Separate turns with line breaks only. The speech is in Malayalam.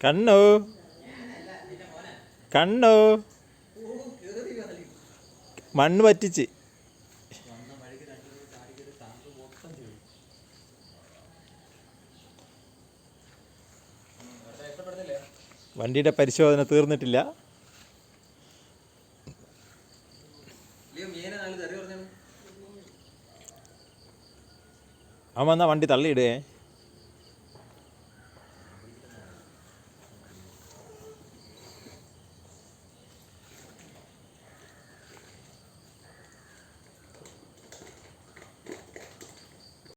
കണ്ണു. കണ്ണു. മണ്ണ് പറ്റിച്ച്. വണ്ടിയുടെ പരിശോധന തീർന്നിട്ടില്ല. അവൻ എന്നാ വണ്ടി തള്ളിയിടേ.